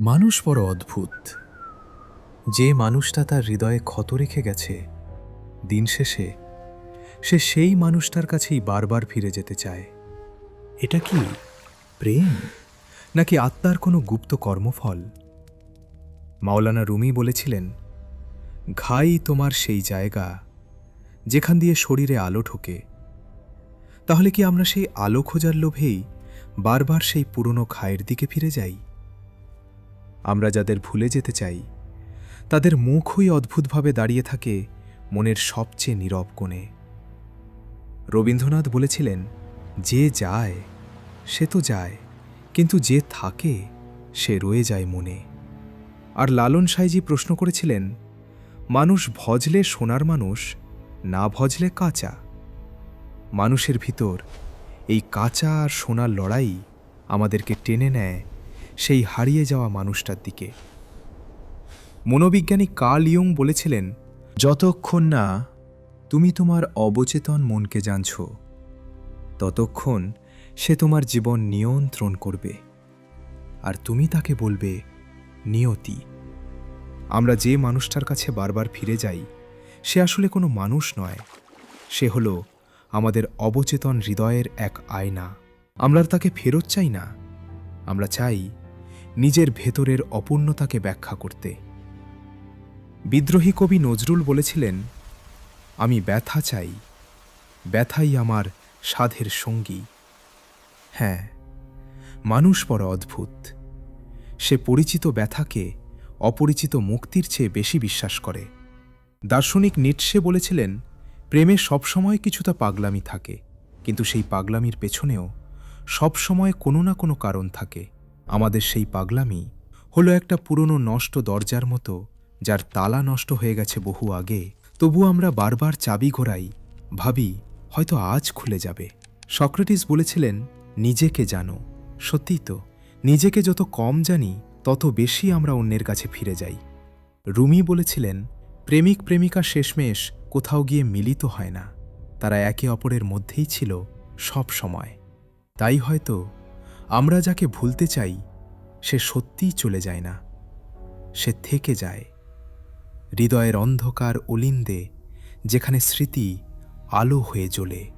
মানুষ বড় অদ্ভুত। যে মানুষটা তার হৃদয়ে ক্ষত রেখে গেছে, দিন শেষে সে সেই মানুষটার কাছেই বারবার ফিরে যেতে চায়। এটা কি প্রেম, নাকি আত্মার কোনো গুপ্ত কর্মফল? মাওলানা রুমি বলেছিলেন, ঘাই তোমার সেই জায়গা যেখান দিয়ে শরীরে আলো ঢোকে। তাহলে কি আমরা সেই আলো খোঁজার লোভেই বারবার সেই পুরনো ঘায়ের দিকে ফিরে যাই? আমরা যাদের ভুলে যেতে চাই, তাদের মুখই অদ্ভুতভাবে দাঁড়িয়ে থাকে মনের সবচেয়ে নীরব কোণে। রবীন্দ্রনাথ বলেছিলেন, যে যায়, সে তো যায়, কিন্তু যে থাকে, সে রয়ে যায় মনে। আর লালন সাইজি প্রশ্ন করেছিলেন, মানুষ ভজলে সোনার মানুষ, না ভজলে কাঁচা? মানুষের ভিতর এই কাঁচা আর সোনার লড়াই আমাদেরকে টেনে নেয় সেই হারিয়ে যাওয়া মানুষটার দিকে। মনোবিজ্ঞানী কার্ল ইয়ং বলেছিলেন, যতক্ষণ না তুমি তোমার অবচেতন মনকে জানছ, ততক্ষণ সে তোমার জীবন নিয়ন্ত্রণ করবে। আর তুমি তাকে বলবে, নিয়তি। আমরা যে মানুষটার কাছে বারবার ফিরে যাই, সে আসলে কোনো মানুষ নয়। সে হলো আমাদের অবচেতন হৃদয়ের এক আয়না। আমরা তাকে ফেরত চাই না। আমরা চাই নিজের ভেতরের অপূর্ণতাকে ব্যাখ্যা করতে। বিদ্রোহী কবি নজরুল বলেছিলেন, আমি ব্যথা চাই, ব্যথাই আমার সাধের সঙ্গী। হ্যাঁ মানুষ বড় অদ্ভুত। সে পরিচিত ব্যথাকে অপরিচিত মুক্তির চেয়ে বেশি বিশ্বাস করে। দার্শনিক নিটসে বলেছিলেন, প্রেমে সবসময় কিছুটা পাগলামি থাকে, কিন্তু সেই পাগলামির পেছনেও সবসময় কোনো না কোনো কারণ থাকে। আমাদের সেই পাগলামি হলো একটা পুরনো নষ্ট দরজার মতো, যার তালা নষ্ট হয়ে গেছে বহু আগে। তবু আমরা বারবার চাবি ঘোরাই, ভাবি হয়তো আজ খুলে যাবে। সক্রেটিস বলেছিলেন, নিজেকে জানো। সত্যি তো, নিজেকে যত কম জানি, তত বেশি আমরা অন্যের কাছে ফিরে যাই। রুমি বলেছিলেন, প্রেমিক প্রেমিকা শেষমেশ কোথাও গিয়ে মিলিত হয় না। তারা একে অপরের মধ্যেই ছিল সব সময়। তাই হয়তো আমরা যাকে ভুলতে চাই, সে সত্যিই চলে যায় না। সে থেকে যায়। হৃদয়ের অন্ধকার অলিন্দে, যেখানে স্মৃতি আলো হয়ে জ্বলে।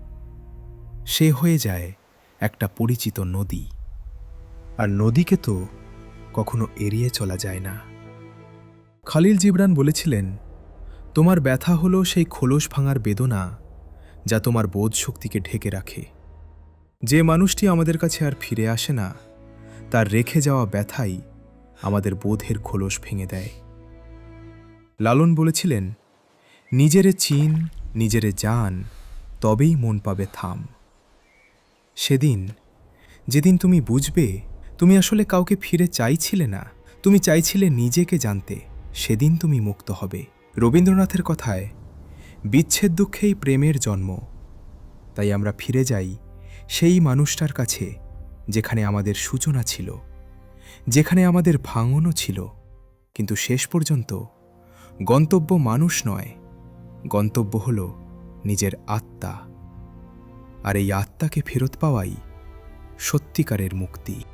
সে হয়ে যায় একটা পরিচিত নদী। আর নদীকে তো কখনো এড়িয়ে চলা যায় না। খালিল জিবরান বলেছিলেন, তোমার ব্যথা হলো সেই খোলস ভাঙার বেদনা যা তোমার বোধ শক্তিকে ঢেকে রাখে। যে মানুষটি আমাদের কাছে আর ফিরে আসে না, তার রেখে যাওয়া ব্যথাই আমাদের বোধের খোলস ভেঙে দেয়। লালন বলেছিলেন, নিজেরে চিন, নিজেরে জান, তবেই মন পাবে থাম। সেদিন, যেদিন তুমি বুঝবে, তুমি আসলে কাউকে ফিরে চাইছিলে না, তুমি চাইছিলে নিজেকে জানতে, সেদিন তুমি মুক্ত হবে। রবীন্দ্রনাথের কথায়, বিচ্ছেদ দুঃখেই প্রেমের জন্ম, তাই আমরা ফিরে যাই সেই মানুষটার কাছে যেখানে আমাদের সূচনা ছিল, যেখানে আমাদের ভাঙনও ছিল। কিন্তু শেষ পর্যন্ত গন্তব্য মানুষ নয়, গন্তব্য হল নিজের আত্মা। আর এই আত্মাকে ফেরত পাওয়াই সত্যিকারের মুক্তি।